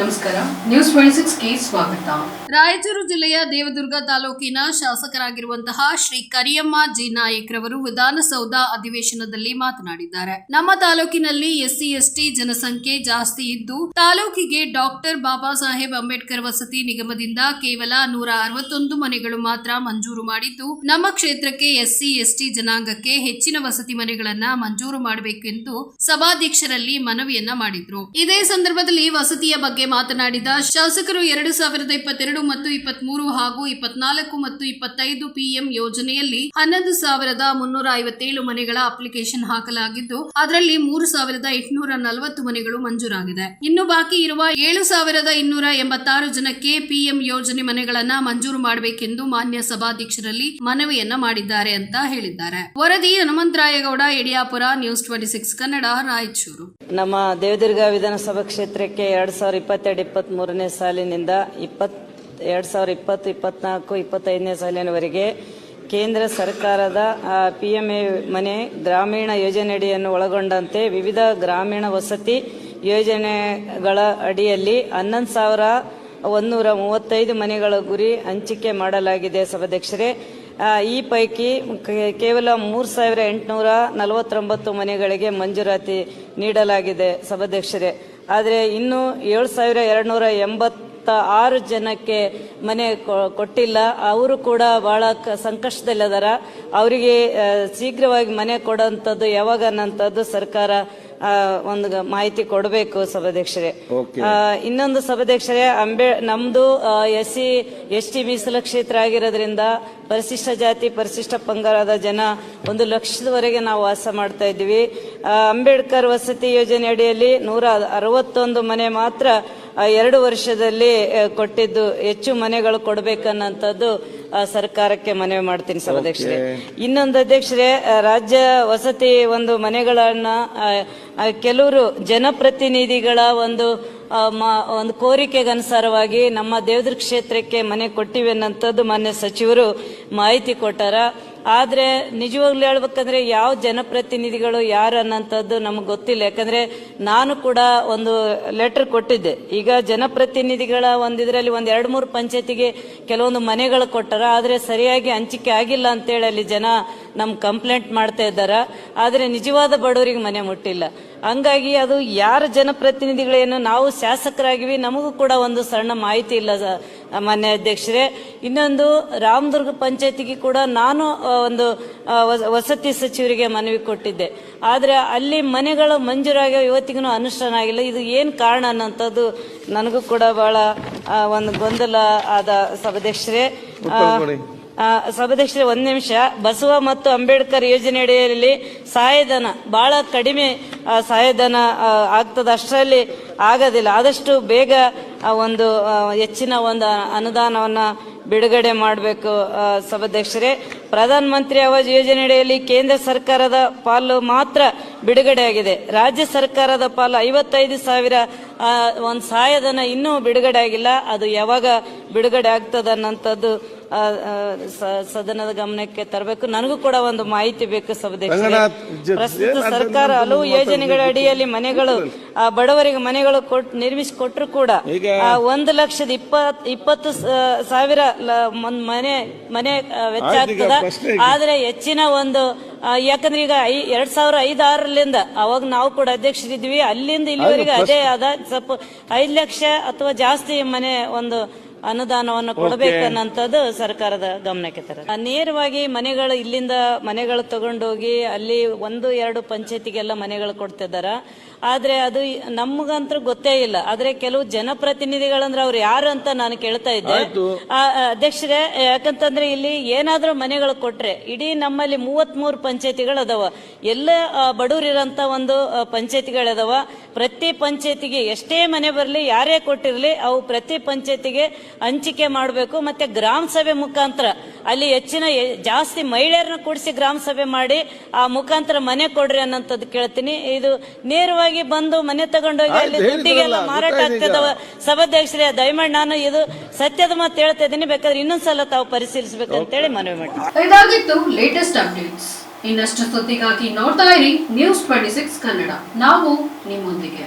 ನಮಸ್ಕಾರ. News twenty ಸಿಕ್ಸ್ಗೆ ಸ್ವಾಗತ. ರಾಯಚೂರು ಜಿಲ್ಲೆಯ ದೇವದುರ್ಗ ತಾಲೂಕಿನ ಶಾಸಕರಾಗಿರುವಂತಹ ಶ್ರೀ ಕರಿಯಮ್ಮ ಜಿ ನಾಯಕ್ ರವರು ವಿಧಾನಸೌಧ ಅಧಿವೇಶನದಲ್ಲಿ ಮಾತನಾಡಿದ್ದಾರೆ. ನಮ್ಮ ತಾಲೂಕಿನಲ್ಲಿ ಎಸ್ಸಿ, ಎಸ್ಟಿ ಜನಸಂಖ್ಯೆ ಜಾಸ್ತಿ ಇದ್ದು, ತಾಲೂಕಿಗೆ ಡಾಕ್ಟರ್ ಬಾಬಾ ಸಾಹೇಬ್ ಅಂಬೇಡ್ಕರ್ ವಸತಿ ನಿಗಮದಿಂದ ಕೇವಲ ನೂರ ಅರವತ್ತೊಂದು ಮನೆಗಳು ಮಾತ್ರ ಮಂಜೂರು ಮಾಡಿದ್ದು, ನಮ್ಮ ಕ್ಷೇತ್ರಕ್ಕೆ ಎಸ್ಸಿ, ಎಸ್ಟಿ ಜನಾಂಗಕ್ಕೆ ಹೆಚ್ಚಿನ ವಸತಿ ಮನೆಗಳನ್ನ ಮಂಜೂರು ಮಾಡಬೇಕೆಂದು ಸಭಾಧ್ಯಕ್ಷರಲ್ಲಿ ಮನವಿಯನ್ನ ಮಾಡಿದ್ರು. ಇದೇ ಸಂದರ್ಭದಲ್ಲಿ ವಸತಿಯ ಬಗ್ಗೆ ಮಾತನಾಡಿದ ಶಾಸಕರು ಎರಡು ಸಾವಿರದ ಇಪ್ಪತ್ತೆರಡು ಮತ್ತು ಇಪ್ಪತ್ಮೂರು ಹಾಗೂ ಇಪ್ಪತ್ನಾಲ್ಕು ಮತ್ತು ಇಪ್ಪತ್ತೈದು ಪಿಎಂ ಯೋಜನೆಯಲ್ಲಿ ಹನ್ನೊಂದು ಸಾವಿರದ ಮುನ್ನೂರ ಐವತ್ತೇಳು ಮನೆಗಳ ಅಪ್ಲಿಕೇಶನ್ ಹಾಕಲಾಗಿದ್ದು, ಅದರಲ್ಲಿ ಮೂರು ಸಾವಿರದ ಎಂಟುನೂರ ನಲವತ್ತು ಮನೆಗಳು ಮಂಜೂರಾಗಿದೆ. ಇನ್ನು ಬಾಕಿ ಇರುವ ಏಳು ಸಾವಿರದ ಇನ್ನೂರ ಎಂಬತ್ತಾರು ಜನಕ್ಕೆ ಪಿಎಂ ಯೋಜನೆ ಮನೆಗಳನ್ನ ಮಂಜೂರು ಮಾಡಬೇಕೆಂದು ಮಾನ್ಯ ಸಭಾಧ್ಯಕ್ಷರಲ್ಲಿ ಮನವಿಯನ್ನ ಮಾಡಿದ್ದಾರೆ ಅಂತ ಹೇಳಿದ್ದಾರೆ. ವರದಿ Hanumantharayagowda Yadiyapura news twenty six Kannada, Raichur. ನಮ್ಮ ದೇವದುರ್ಗ ವಿಧಾನಸಭಾ ಕ್ಷೇತ್ರಕ್ಕೆ ಎರಡು ಸಾವಿರ ಇಪ್ಪತ್ತೆರಡು ಇಪ್ಪತ್ತ್ಮೂರನೇ ಸಾಲಿನಿಂದ ಇಪ್ಪತ್ ಎರಡು ಸಾವಿರ ಇಪ್ಪತ್ತು, ಇಪ್ಪತ್ನಾಲ್ಕು, ಇಪ್ಪತ್ತೈದನೇ ಸಾಲಿನವರೆಗೆ ಕೇಂದ್ರ ಸರ್ಕಾರದ ಪಿ ಎಂ ಎ ಮನೆ ಗ್ರಾಮೀಣ ಯೋಜನೆಯಡಿಯನ್ನು ಒಳಗೊಂಡಂತೆ ವಿವಿಧ ಗ್ರಾಮೀಣ ವಸತಿ ಯೋಜನೆಗಳ ಅಡಿಯಲ್ಲಿ ಹನ್ನೊಂದು ಸಾವಿರ ಒಂದೂರ ಮೂವತ್ತೈದು ಮನೆಗಳ ಗುರಿ ಹಂಚಿಕೆ ಮಾಡಲಾಗಿದೆ ಸಭಾಧ್ಯಕ್ಷರೇ. ಈ ಪೈಕಿ ಕೇವಲ ಮೂರು ಸಾವಿರ ಎಂಟುನೂರ ನಲವತ್ತೊಂಬತ್ತು ಮನೆಗಳಿಗೆ ಮಂಜೂರಾತಿ ನೀಡಲಾಗಿದೆ ಸಭಾಧ್ಯಕ್ಷರೇ. ಆದರೆ ಇನ್ನು ಏಳು ಸಾವಿರ ಎರಡುನೂರ ಎಂಬತ್ತ ಆರು ಜನಕ್ಕೆ ಮನೆ ಕೊಟ್ಟಿಲ್ಲ. ಅವರು ಕೂಡ ಬಹಳ ಸಂಕಷ್ಟದಲ್ಲಿದ್ದಾರೆ ಅವರಿಗೆ ಶೀಘ್ರವಾಗಿ ಮನೆ ಕೊಡೋಂಥದ್ದು ಯಾವಾಗ ಅನ್ನೋಂಥದ್ದು ಸರ್ಕಾರ ಒಂದು ಮಾಹಿತಿ ಕೊಡಬೇಕು ಸಭಾಧ್ಯಕ್ಷರೇ. ಆ, ಇನ್ನೊಂದು ಸಭಾಧ್ಯಕ್ಷರೇ ಅಂಬೇ ನಮ್ದು ಎಸ್ ಸಿ ಎಸ್ ಟಿ ಮೀಸಲು ಕ್ಷೇತ್ರ ಆಗಿರೋದ್ರಿಂದ ಪರಿಶಿಷ್ಟ ಜಾತಿ ಪರಿಶಿಷ್ಟ ಪಂಗಡದ ಜನ ಒಂದು ಲಕ್ಷದವರೆಗೆ ನಾವು ವಾಸ ಮಾಡ್ತಾ ಇದ್ದೀವಿ. ಅಂಬೇಡ್ಕರ್ ವಸತಿ ಯೋಜನೆ ಅಡಿಯಲ್ಲಿ ನೂರ ಅರವತ್ತೊಂದು ಮನೆ ಮಾತ್ರ ಎರಡು ವರ್ಷದಲ್ಲಿ ಕೊಟ್ಟಿದ್ದು ಹೆಚ್ಚು ಮನೆಗಳು ಕೊಡಬೇಕನ್ನಂಥದ್ದು ಸರ್ಕಾರಕ್ಕೆ ಮನವಿ ಮಾಡ್ತೀನಿ ಅಧ್ಯಕ್ಷರೇ ಇನ್ನೊಂದು ಅಧ್ಯಕ್ಷರೇ ರಾಜ್ಯ ವಸತಿ ಒಂದು ಮನೆಗಳನ್ನ ಕೆಲವರು ಜನಪ್ರತಿನಿಧಿಗಳ ಒಂದು ಒಂದು ಒಂದು ಕೋರಿಕೆಗನುಸಾರವಾಗಿ ನಮ್ಮ ದೇವದ್ರ ಕ್ಷೇತ್ರಕ್ಕೆ ಮನೆ ಕೊಟ್ಟಿವೆ ಅನ್ನೋದು ಮಾನ್ಯ ಸಚಿವರು ಮಾಹಿತಿ ಕೊಟ್ಟಾರ. ಆದ್ರೆ ನಿಜವಾಗ್ಲೂ ಹೇಳ್ಬೇಕಂದ್ರೆ ಯಾವ ಜನಪ್ರತಿನಿಧಿಗಳು ಯಾರು ಅನ್ನೋಂಥದ್ದು ನಮಗೆ ಗೊತ್ತಿಲ್ಲ. ಯಾಕಂದ್ರೆ ನಾನು ಕೂಡ ಒಂದು ಲೆಟರ್ ಕೊಟ್ಟಿದ್ದೆ. ಈಗ ಜನಪ್ರತಿನಿಧಿಗಳ ಒಂದು ಇದರಲ್ಲಿ ಒಂದು ಎರಡು ಮೂರು ಪಂಚಾಯತಿಗೆ ಕೆಲವೊಂದು ಮನೆಗಳು ಕೊಟ್ಟಾರ. ಆದರೆ ಸರಿಯಾಗಿ ಹಂಚಿಕೆ ಆಗಿಲ್ಲ ಅಂತೇಳಿ ಅಲ್ಲಿ ಜನ ನಮ್ಮ ಕಂಪ್ಲೇಂಟ್ ಮಾಡ್ತಾ ಇದ್ದಾರ. ಆದರೆ ನಿಜವಾದ ಬಡವರಿಗೆ ಮನೆ ಮುಟ್ಟಿಲ್ಲ. ಹಂಗಾಗಿ ಅದು ಯಾರ ಜನಪ್ರತಿನಿಧಿಗಳೇನು ನಾವು ಶಾಸಕರಾಗಿವಿ, ನಮಗೂ ಕೂಡ ಒಂದು ಸಣ್ಣ ಮಾಹಿತಿ ಇಲ್ಲ. ಮಾನ್ಯ ಅಧ್ಯಕ್ಷರೇ ಇನ್ನೊಂದು ರಾಮದುರ್ಗ ಪಂಚಾಯತಿಗೆ ಕೂಡ ನಾನು ಒಂದು ವಸ- ವಸತಿ ಸಚಿವರಿಗೆ ಮನವಿ ಕೊಟ್ಟಿದ್ದೆ. ಆದರೆ ಅಲ್ಲಿ ಮನೆಗಳು ಮಂಜೂರಾಗಿ ಇವತ್ತಿಗೂ ಅನುಷ್ಠಾನ ಆಗಿಲ್ಲ. ಇದು ಏನು ಕಾರಣ ಅನ್ನೋಂಥದ್ದು ನನಗೂ ಕೂಡ ಬಹಳ ಒಂದು ಗೊಂದಲ ಆದ ಸಭಾಧ್ಯಕ್ಷರೇ. ಸಭಾಧ್ಯಕ್ಷರೇ, ಒಂದು ನಿಮಿಷ. ಬಸವ ಮತ್ತು ಅಂಬೇಡ್ಕರ್ ಯೋಜನೆ ಅಡಿಯಲ್ಲಿ ಸಹಾಯಧನ ಬಹಳ ಕಡಿಮೆ ಸಹಾಯಧನ ಆಗ್ತದೆ. ಅಷ್ಟರಲ್ಲಿ ಆಗೋದಿಲ್ಲ. ಆದಷ್ಟು ಬೇಗ ಒಂದು ಹೆಚ್ಚಿನ ಒಂದು ಅನುದಾನವನ್ನು ಬಿಡುಗಡೆ ಮಾಡಬೇಕು ಸಭಾಧ್ಯಕ್ಷರೇ. ಪ್ರಧಾನ ಮಂತ್ರಿ ಆವಾಸ್ ಯೋಜನೆ ಅಡಿಯಲ್ಲಿ ಕೇಂದ್ರ ಸರ್ಕಾರದ ಪಾಲು ಮಾತ್ರ ಬಿಡುಗಡೆ ಆಗಿದೆ. ರಾಜ್ಯ ಸರ್ಕಾರದ ಪಾಲು ಐವತ್ತೈದು ಸಾವಿರ ಒಂದು ಸಹಾಯಧನ ಇನ್ನೂ ಬಿಡುಗಡೆ ಆಗಿಲ್ಲ. ಅದು ಯಾವಾಗ ಬಿಡುಗಡೆ ಆಗ್ತದೆ ಅನ್ನೋಂಥದ್ದು ಸದನದ ಗಮನಕ್ಕೆ ತರಬೇಕು. ನನಗೂ ಕೂಡ ಒಂದು ಮಾಹಿತಿ ಬೇಕು ಸಭಾಧ್ಯಕ್ಷ ಪ್ರಸ್ತುತ ಸರ್ಕಾರ ಹಲವು ಯೋಜನೆಗಳ ಅಡಿಯಲ್ಲಿ ಮನೆಗಳು ಆ, ಬಡವರಿಗೆ ಮನೆಗಳು ಕೊಟ್ಟು ನಿರ್ಮಿಸಿ ಕೊಟ್ಟರು ಕೂಡ ಆ, ಒಂದು ಲಕ್ಷದ ಇಪ್ಪತ್ ಇಪ್ಪತ್ತು ಸಾವಿರ ಮನೆ ಮನೆ ವೆಚ್ಚ ಆಗ್ತದ. ಆದ್ರೆ ಹೆಚ್ಚಿನ ಒಂದು ಯಾಕಂದ್ರೆ ಈಗ ಎರಡ್ ಸಾವಿರ ಐದಾರರಿಂದ ಅವಾಗ ನಾವು ಕೂಡ ಅಧ್ಯಕ್ಷರಿದ್ವಿ ಅಲ್ಲಿಂದ ಇಲ್ಲಿವರೆಗೆ ಅದೇ ಅದ ಸ್ವಲ್ಪ ಐದು ಲಕ್ಷ ಅಥವಾ ಜಾಸ್ತಿ ಮನೆ ಒಂದು ಅನುದಾನವನ್ನು ಕೊಡಬೇಕನ್ನಂಥದ್ದು ಸರ್ಕಾರದ ಗಮನಕ್ಕೆ ತರ ನೇರವಾಗಿ ಮನೆಗಳು ಇಲ್ಲಿಂದ ಮನೆಗಳು ತಗೊಂಡೋಗಿ ಅಲ್ಲಿ ಒಂದು ಎರಡು ಪಂಚಾಯತಿಗೆಲ್ಲ ಮನೆಗಳು ಕೊಡ್ತಿದ್ದಾರ. ಆದ್ರೆ ಅದು ನಮಗಂತೂ ಗೊತ್ತೇ ಇಲ್ಲ. ಆದ್ರೆ ಕೆಲವು ಜನಪ್ರತಿನಿಧಿಗಳಂದ್ರೆ ಅವ್ರು ಯಾರು ಅಂತ ನಾನು ಕೇಳ್ತಾ ಇದ್ದೆ. ಅಧ್ಯಕ್ಷರೇ ಯಾಕಂತಂದ್ರೆ ಇಲ್ಲಿ ಏನಾದ್ರೂ ಮನೆಗಳು ಕೊಟ್ರೆ ಇಡೀ ನಮ್ಮಲ್ಲಿ ಮೂವತ್ತ್ ಮೂರು ಪಂಚಾಯತಿಗಳು ಅದಾವ. ಎಲ್ಲ ಆ, ಬಡವರಿರಂತ ಒಂದು ಪಂಚಾಯತಿಗಳದಾವ ಪ್ರತಿ ಪಂಚಾಯತಿಗೆ ಎಷ್ಟೇ ಮನೆ ಬರಲಿ ಯಾರೇ ಕೊಟ್ಟಿರಲಿ ಅವು ಪ್ರತಿ ಪಂಚಾಯತಿಗೆ ಹಂಚಿಕೆ ಮಾಡಬೇಕು ಮತ್ತೆ ಗ್ರಾಮ ಸಭೆ ಮುಖಾಂತರ ಅಲ್ಲಿ ಹೆಚ್ಚಿನ ಜಾಸ್ತಿ ಮಹಿಳೆಯರನ್ನ ಕೂಡಿಸಿ ಗ್ರಾಮ ಸಭೆ ಮಾಡಿ ಆ ಮುಖಾಂತರ ಮನೆ ಕೊಡ್ರಿ ಅನ್ನೋಂಥದ್ದು ಕೇಳ್ತೀನಿ. ಇದು ನೇರವಾಗಿ ಬಂದು ಮನೆ ತಗೊಂಡೋಗಿ ಅಲ್ಲಿ ದುಡ್ಡಿಗೆ ದುಡ್ಡಿಗೆಲ್ಲ ಮಾರಾಟ. ಆಗ್ತದವ ಸಭಾಧ್ಯಕ್ಷರೇ ದಯಮಾಡಿ ನಾನು ಇದು ಸತ್ಯದ ಮಾತು ಹೇಳ್ತಾ ಇದ್ದೀನಿ ಬೇಕಾದ್ರೆ ಇನ್ನೊಂದ್ಸಲ ತಾವು ಪರಿಶೀಲಿಸಬೇಕಂತೇಳಿ ಮನವಿ ಮಾಡ್ತೀನಿ. ಇದಾಗಿತ್ತು ಲೇಟೆಸ್ಟ್ ಅಪ್ಡೇಟ್ಸ್ ಇನ್ನಷ್ಟು ಸುದ್ದಿಗಾಗಿ ನೋಡ್ತಾ ಇರಿ ನ್ಯೂಸ್ ಟ್ವೆಂಟಿ ಸಿಕ್ಸ್ ಕನ್ನಡ ನಾವು ನಿಮ್ಮೊಂದಿಗೆ.